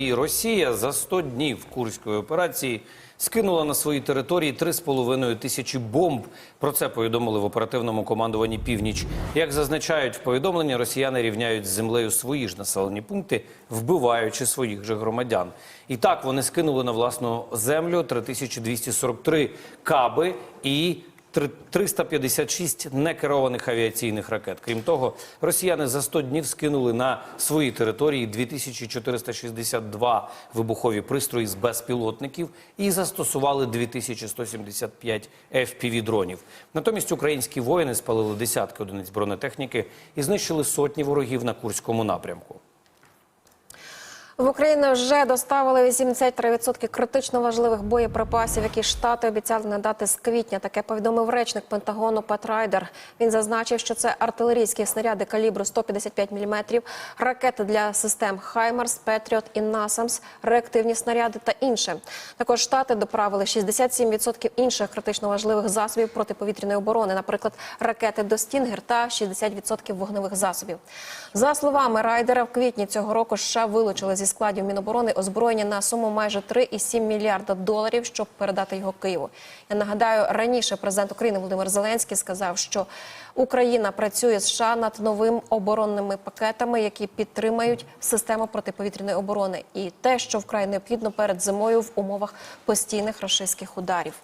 І Росія за 100 днів курської операції скинула на свої території 3,5 тисячі бомб. Про це повідомили в оперативному командуванні Північ. Як зазначають в повідомленні, росіяни рівняють з землею свої ж населені пункти, вбиваючи своїх же громадян. І так вони скинули на власну землю 3243 каби і 356 некерованих авіаційних ракет. Крім того, росіяни за 100 днів скинули на свої території 2462 вибухові пристрої з безпілотників і застосували 2175 FPV-дронів. Натомість українські воїни спалили десятки одиниць бронетехніки і знищили сотні ворогів на Курському напрямку. В Україну вже доставили 83% критично важливих боєприпасів, які штати обіцяли надати з квітня. Таке повідомив речник Пентагону Пет Райдер. Він зазначив, що це артилерійські снаряди калібру 155 мм, ракети для систем Хаймарс, Петріот і Насамс, реактивні снаряди та інше. Також штати доправили 67% інших критично важливих засобів протиповітряної оборони, наприклад, ракети до Стінгер та 60% вогневих засобів. За словами Райдера, в квітні цього року США вилучили зі складів Міноборони озброєння на суму майже 3,7 мільярда доларів, щоб передати його Києву. Я нагадаю, раніше президент України Володимир Зеленський сказав, що Україна працює з США над новими оборонними пакетами, які підтримають систему протиповітряної оборони, і те, що вкрай необхідно перед зимою в умовах постійних рашистських ударів.